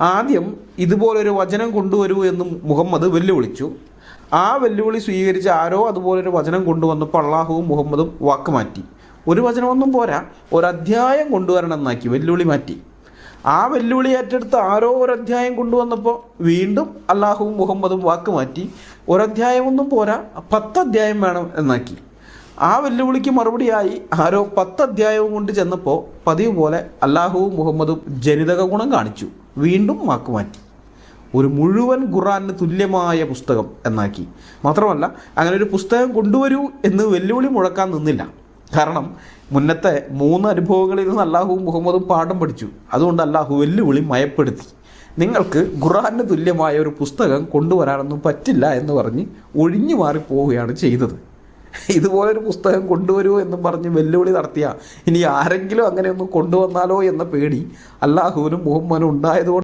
ആദ്യം ഇതുപോലൊരു വചനം കൊണ്ടുവരൂ എന്ന് മുഹമ്മദ് വെല്ലുവിളിച്ചു. ആ വെല്ലുവിളി സ്വീകരിച്ച ആരോ അതുപോലൊരു വചനം കൊണ്ടുവന്നപ്പോൾ അള്ളാഹുവും മുഹമ്മദും വാക്ക് മാറ്റി. ഒരു വചനമൊന്നും പോരാ ഒരധ്യായം കൊണ്ടുവരണം എന്നാക്കി വെല്ലുവിളി മാറ്റി. ആ വെല്ലുവിളി ഏറ്റെടുത്ത് ആരോ ഒരധ്യായം കൊണ്ടുവന്നപ്പോൾ വീണ്ടും അള്ളാഹുവും മുഹമ്മദും വാക്ക് മാറ്റി. ഒരധ്യായമൊന്നും പോരാ പത്തധ്യായം വേണം എന്നാക്കി. ആ വെല്ലുവിളിക്ക് മറുപടിയായി ആരോ പത്ത് അധ്യായവും കൊണ്ട് ചെന്നപ്പോൾ പതിവ് പോലെ അല്ലാഹുവും മുഹമ്മദും ജനിതക ഗുണം കാണിച്ചു. വീണ്ടും വാക്ക് മാറ്റി ഒരു മുഴുവൻ ഖുറാന് തുല്യമായ പുസ്തകം എന്നാക്കി. മാത്രമല്ല അങ്ങനെ ഒരു പുസ്തകം കൊണ്ടുവരൂ എന്ന് വെല്ലുവിളി മുഴക്കാൻ നിന്നില്ല. കാരണം മുന്നത്തെ മൂന്ന് അനുഭവങ്ങളിൽ നിന്ന് അല്ലാഹുവും മുഹമ്മദും പാഠം പഠിച്ചു. അതുകൊണ്ട് അല്ലാഹു വെല്ലുവിളി മയപ്പെടുത്തി. നിങ്ങൾക്ക് ഖുറാന് തുല്യമായ ഒരു പുസ്തകം കൊണ്ടുവരാനൊന്നും പറ്റില്ല എന്ന് പറഞ്ഞ് ഒഴിഞ്ഞു മാറിപ്പോവുകയാണ് ചെയ്തത്. ഇതുപോലൊരു പുസ്തകം കൊണ്ടുവരുമോ എന്നും പറഞ്ഞ് വെല്ലുവിളി നടത്തിയ. ഇനി ആരെങ്കിലും അങ്ങനെ ഒന്ന് കൊണ്ടുവന്നാലോ എന്ന പേടി അല്ലാഹുവിനും മുഹമ്മനും ഉണ്ടായതുകൊണ്ട്